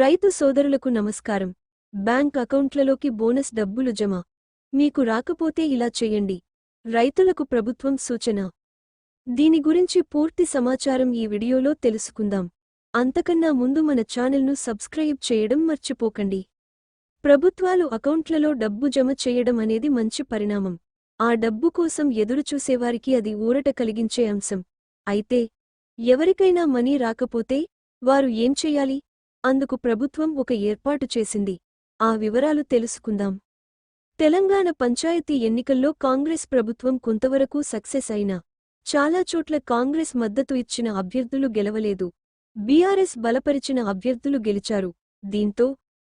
రైతు సోదరులకు నమస్కారం. బ్యాంక్ అకౌంట్లలోకి బోనస్ డబ్బులు జమ. మీకు రాకపోతే ఇలా చేయండి. రైతులకు ప్రభుత్వం సూచన. దీని గురించి పూర్తి సమాచారం ఈ వీడియోలో తెలుసుకుందాం. అంతకన్నా ముందు మన ఛానల్ను సబ్స్క్రైబ్ చేయడం మర్చిపోకండి. ప్రభుత్వాలు అకౌంట్లలో డబ్బు జమ చేయడం అనేది మంచి పరిణామం. ఆ డబ్బు కోసం ఎదురుచూసేవారికి అది ఊరట కలిగించే అంశం. అయితే ఎవరికైనా మనీ రాకపోతే వారు ఏం చెయ్యాలి అందుకు ప్రభుత్వం ఒక ఏర్పాటు చేసింది. ఆ వివరాలు తెలుసుకుందాం. తెలంగాణ పంచాయతీ ఎన్నికల్లో కాంగ్రెస్ ప్రభుత్వం కొంతవరకు సక్సెస్ అయినా చాలా చోట్ల కాంగ్రెస్ మద్దతు ఇచ్చిన అభ్యర్థులు గెలవలేదు. బీఆర్ఎస్ బలపరిచిన అభ్యర్థులు గెలిచారు. దీంతో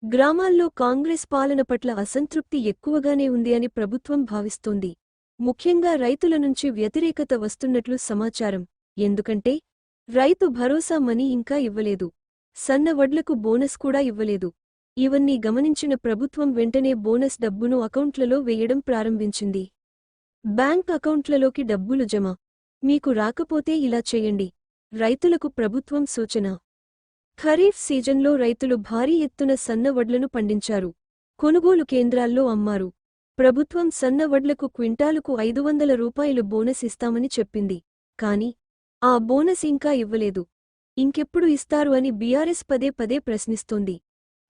గ్రామాల్లో కాంగ్రెస్ పాలన పట్ల అసంతృప్తి ఎక్కువగానే ఉంది అని ప్రభుత్వం భావిస్తోంది. ముఖ్యంగా రైతుల నుంచి వ్యతిరేకత వస్తున్నట్లు సమాచారం. ఎందుకంటే రైతు భరోసా మనీ ఇంకా ఇవ్వలేదు. సన్న వడ్లకు బోనస్ కూడా ఇవ్వలేదు. ఇవన్నీ గమనించిన ప్రభుత్వం వెంటనే బోనస్ డబ్బును అకౌంట్లలో వేయడం ప్రారంభించింది. బ్యాంక్ అకౌంట్లలోకి డబ్బులు జమ. మీకు రాకపోతే ఇలా చేయండి. రైతులకు ప్రభుత్వం సూచన. ఖరీఫ్ సీజన్లో రైతులు భారీ ఎత్తున సన్న వడ్లను పండించారు. కొనుగోలు కేంద్రాల్లో అమ్మారు. ప్రభుత్వం సన్న వడ్లకు క్వింటాలుకు ఐదు వందల రూపాయలు బోనస్ ఇస్తామని చెప్పింది. కాని ఆ బోనస్ ఇంకా ఇవ్వలేదు. ఇంకెప్పుడు ఇస్తారు అని బీఆర్ఎస్ పదే పదే ప్రశ్నిస్తోంది.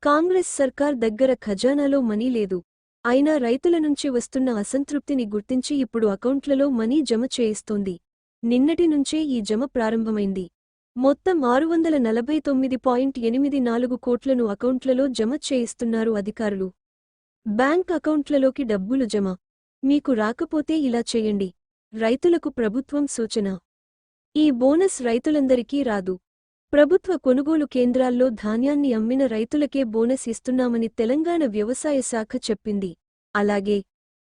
కాంగ్రెస్ సర్కార్ దగ్గర ఖజానాలో మనీ లేదు. అయినా రైతుల నుంచి వస్తున్న అసంతృప్తిని గుర్తించి ఇప్పుడు అకౌంట్లలో మనీ జమ చేయిస్తోంది. నిన్నటి నుంచే ఈ జమ ప్రారంభమైంది. మొత్తం ఆరు వందల నలభై తొమ్మిది పాయింట్ ఎనిమిది నాలుగు కోట్లను అకౌంట్లలో జమ చేయిస్తున్నారు అధికారులు. బ్యాంక్ అకౌంట్లలోకి డబ్బులు జమ. మీకు రాకపోతే ఇలా చేయండి. రైతులకు ప్రభుత్వం సూచన. ఈ బోనస్ రైతులందరికీ రాదు. ప్రభుత్వ కొనుగోలు కేంద్రాల్లో ధాన్యాన్ని అమ్మిన రైతులకే బోనస్ ఇస్తున్నామని తెలంగాణ వ్యవసాయ శాఖ చెప్పింది. అలాగే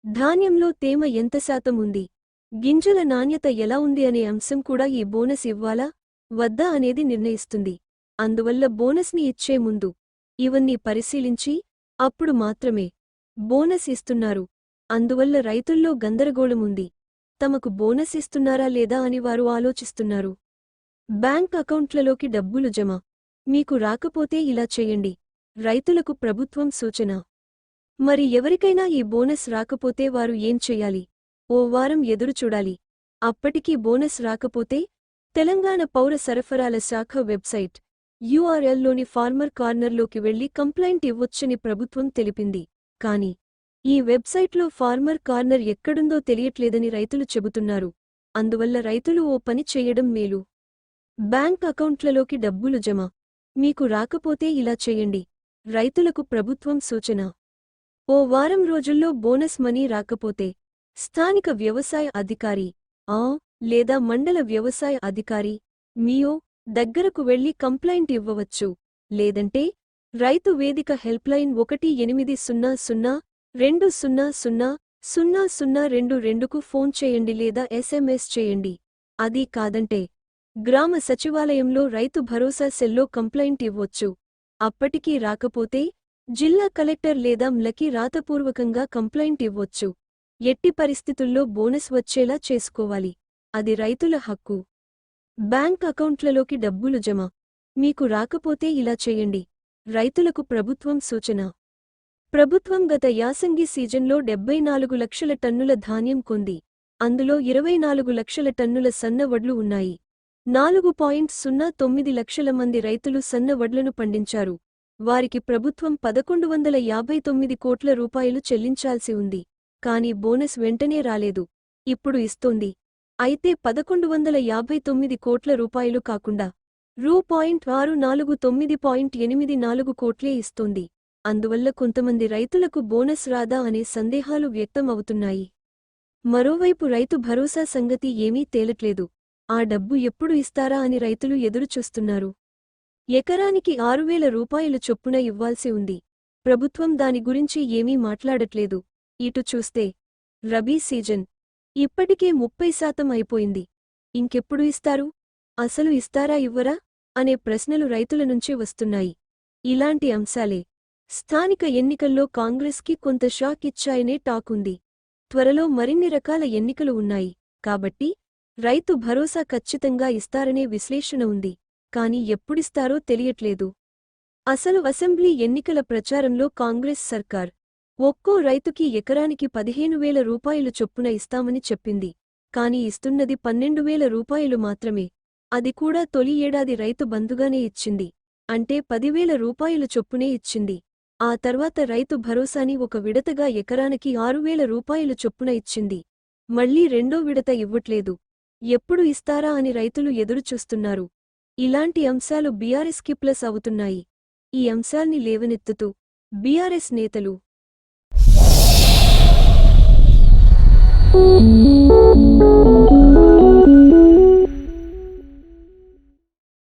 ధాన్యంలో తేమ ఎంత శాతం ఉంది? గింజల నాణ్యత ఎలా ఉంది అనే అంశం కూడా ఈ బోనస్ ఇవ్వాలా? వద్దా అనేది నిర్ణయిస్తుంది. అందువల్ల బోనస్ని ఇచ్చే ముందు ఇవన్నీ పరిశీలించి అప్పుడు మాత్రమే బోనస్ ఇస్తున్నారు. అందువల్ల రైతుల్లో గందరగోళముంది తమకు బోనస్ ఇస్తున్నారా లేదా అని వారు ఆలోచిస్తున్నారు. బ్యాంక్ అకౌంట్లలోకి డబ్బులు జమ. మీకు రాకపోతే ఇలా చేయండి. రైతులకు ప్రభుత్వం సూచన. మరి ఎవరికైనా ఈ బోనస్ రాకపోతే వారు ఏం చెయ్యాలి ఓ వారం ఎదురుచూడాలి అప్పటికీ బోనస్ రాకపోతే తెలంగాణ పౌర సరఫరాల శాఖ వెబ్సైట్ యూఆర్ఎల్లోని ఫార్మర్ కార్నర్లోకి వెళ్ళి కంప్లైంట్ ఇవ్వొచ్చని ప్రభుత్వం తెలిపింది. కాని ఈ వెబ్సైట్లో ఫార్మర్ కార్నర్ ఎక్కడుందో తెలియట్లేదని రైతులు చెబుతున్నారు. అందువల్ల రైతులు ఓ పని చెయ్యడం మేలు. బ్యాంక్ అకౌంట్లలోకి డబ్బులు జమ. మీకు రాకపోతే ఇలా చేయండి. రైతులకు ప్రభుత్వం సూచన. ఓ వారం రోజుల్లో బోనస్ మనీ రాకపోతే స్థానిక వ్యవసాయ అధికారి ఆ లేదా మండల వ్యవసాయ అధికారి మీయో దగ్గరకు వెళ్ళి కంప్లైంట్ ఇవ్వవచ్చు. లేదంటే రైతు వేదిక హెల్ప్లైన్ ఒకటి ఎనిమిది సున్నా సున్నా రెండు సున్నా సున్నా సున్నా సున్నా రెండు రెండుకు ఫోన్ చేయండి లేదా ఎస్ఎంఎస్ చేయండి. అది కాదంటే గ్రామ సచివాలయంలో రైతు భరోసా సెల్లో కంప్లైంట్ ఇవ్వొచ్చు. అప్పటికీ రాకపోతే జిల్లా కలెక్టర్ లేదా మ్లకి రాతపూర్వకంగా కంప్లైంట్ ఇవ్వొచ్చు. ఎట్టి పరిస్థితుల్లో బోనస్ వచ్చేలా చేసుకోవాలి. అది రైతుల హక్కు. బ్యాంక్ అకౌంట్లలోకి డబ్బులు జమ. మీకు రాకపోతే ఇలా చేయండి. రైతులకు ప్రభుత్వం సూచన. ప్రభుత్వం గత యాసంగి సీజన్లో డెబ్బై నాలుగు లక్షల టన్నుల ధాన్యం కొంది. అందులో ఇరవై నాలుగు లక్షల టన్నుల సన్నవడ్లు ఉన్నాయి. నాలుగు పాయింట్ సున్నా తొమ్మిది లక్షల మంది రైతులు సన్న వడ్లను పండించారు. వారికి ప్రభుత్వం పదకొండు వందల యాభై తొమ్మిది కోట్ల రూపాయలు చెల్లించాల్సి ఉంది. కాని బోనస్ వెంటనే రాలేదు. ఇప్పుడు ఇస్తోంది. అయితే పదకొండు వందల యాభై తొమ్మిది కోట్ల రూపాయలు కాకుండా రూ. పాయింట్ ఆరు నాలుగు తొమ్మిది పాయింట్ ఎనిమిది నాలుగు కోట్లే ఇస్తోంది. అందువల్ల కొంతమంది రైతులకు బోనస్ రాదా అనే సందేహాలు వ్యక్తం అవుతున్నాయి మరోవైపు రైతు భరోసా సంగతి ఏమీ తేలట్లేదు. ఆ డబ్బు ఎప్పుడు ఇస్తారా అని రైతులు ఎదురుచూస్తున్నారు. ఎకరానికి ఆరువేల రూపాయలు చొప్పున ఇవ్వాల్సి ఉంది. ప్రభుత్వం దాని గురించి ఏమీ మాట్లాడట్లేదు. ఇటు చూస్తే రబీ సీజన్. ఇప్పటికే ముప్పై శాతం అయిపోయింది. ఇంకెప్పుడు ఇస్తారు? అసలు ఇస్తారా ఇవ్వరా? అనే ప్రశ్నలు రైతుల నుంచే వస్తున్నాయి. ఇలాంటి అంశాలే. స్థానిక ఎన్నికల్లో కాంగ్రెస్కి కొంత షాక్ ఇచ్చాయనే టాకుంది త్వరలో మరిన్ని రకాల ఎన్నికలు ఉన్నాయి. కాబట్టి రైతు భరోసా ఖచ్చితంగా ఇస్తారనే విశ్లేషణ ఉంది కాని ఎప్పుడిస్తారో తెలియట్లేదు. అసలు అసెంబ్లీ ఎన్నికల ప్రచారంలో కాంగ్రెస్ సర్కార్ ఒక్కో రైతుకి ఎకరానికి పదిహేను వేల రూపాయలు చొప్పున ఇస్తామని చెప్పింది కాని ఇస్తున్నది పన్నెండు వేల రూపాయలు మాత్రమే అది కూడా తొలి ఏడాది రైతు బంధుగానే ఇచ్చింది అంటే పదివేల రూపాయలు చొప్పునే ఇచ్చింది. ఆ తర్వాత రైతు భరోసాని ఒక విడతగా ఎకరానికి ఆరువేల రూపాయలు చొప్పున ఇచ్చింది మళ్ళీ రెండో విడత ఇవ్వట్లేదు. ఎప్పుడు ఇస్తారా అని రైతులు ఎదురుచూస్తున్నారు ఇలాంటి అంశాలు బీఆర్ఎస్కి ప్లస్ అవుతున్నాయి ఈ అంశాల్ని లేవనెత్తుతూ బీఆర్ఎస్ నేతలు Thank you.